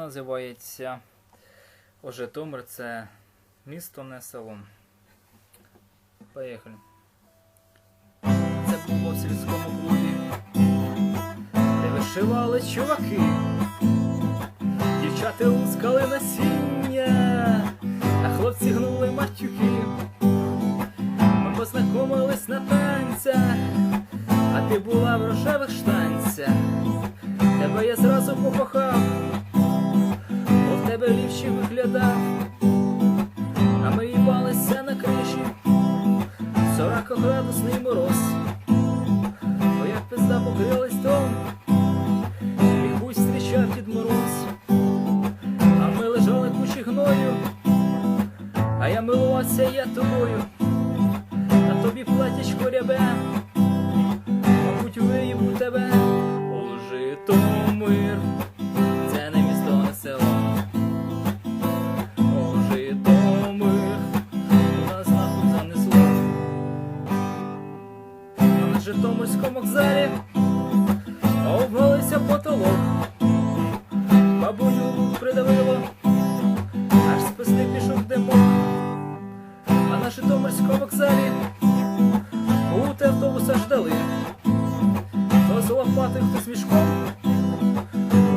Називається Житомир, це місто, не село. Поїхали. Це було в сільському клубі, де вишивали чуваки. Дівчата лускали насіння, а хлопці гнули матюки. Ми познайомились на танцях, а ти була в рожевих штанцях. Тебе я зразу покохав, тебе ліпший виглядав, а ми їбалися на криші, 40 градусний мороз, як пизда покрилась дом, і хуй зустрічав Дід Мороз, а ми лежали кучі гною, а я милувався я тобою, а тобі платячко рябе, мабуть, виїбу тебе. О, Житомир, автобуса ждали. Хто з лопати, хто з мішком,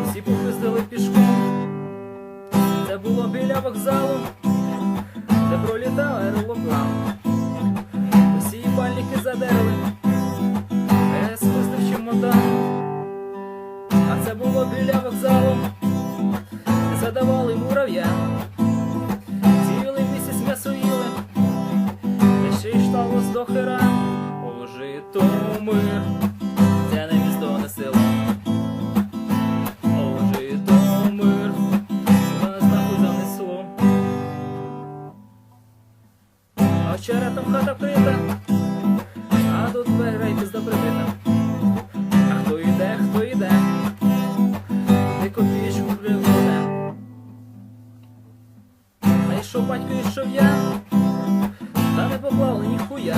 всі попиздили пішком. Це було біля вокзалу, де пролітав аероплан. Усі їбальники задерли, спустив чемодан. А це було біля вокзалу, вчора там хата вкрита, а тут двері пізда прибита. А хто йде, хто йде, ти копійку приведе. А йшов батько, йшов я, та не поклали ніхуя.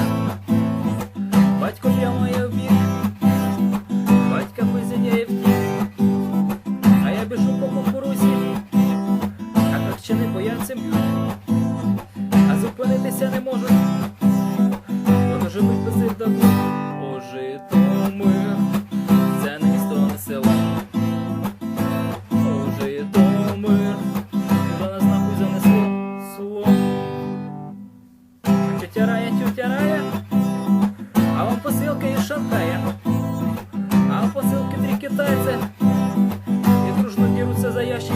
Батько прямо я вбіг, батька позидяє втік, а я біжу по кукурузі, а харчини бояться б'ють, зупинитися не можуть, посылка из Шанхая. А вам посылки три китайца. И дружно дерутся за ящик.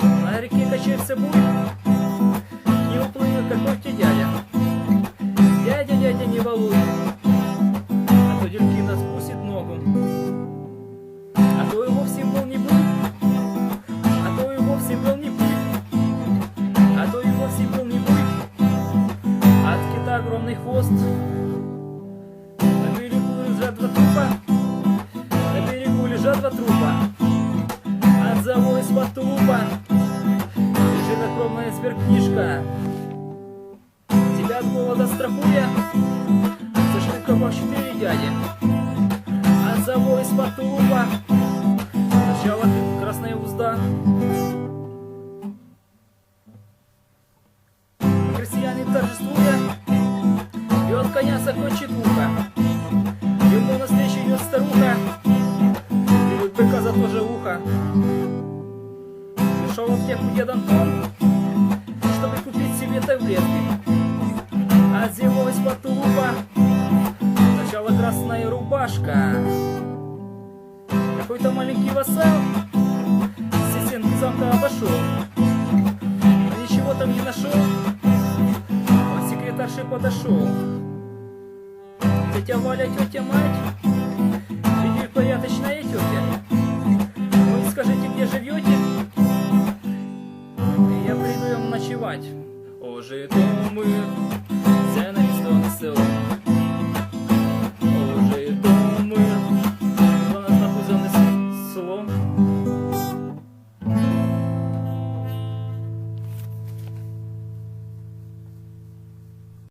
На реке качается буй. Не уплывет какой-то дядя. Дядя, дядя, не волнуй. А то дельфин спустит ногу. А то и вовсе был не буй. А то и вовсе был не буй. А то и вовсе был не буй. От кита огромный хвост. Лежит огромная сверхкнижка. Тебя от голода страхуя, зашли в кабак четыре дяди. От завоя из-под тулупа сначала красная узда. Крестьяне торжествуя, и от коня закончит ухо. Ему навстречу идет старуха, и быка за то же ухо. Пришел в аптеку дед Антон, чтобы купить себе таблетки. А из-под тулупа сначала красная рубашка. Какой-то маленький вассал все стенки замка обошел, но ничего там не нашел. Он к секретарше подошел. Тетя Валя, тетя мать, співать. О, ми це не місто не село.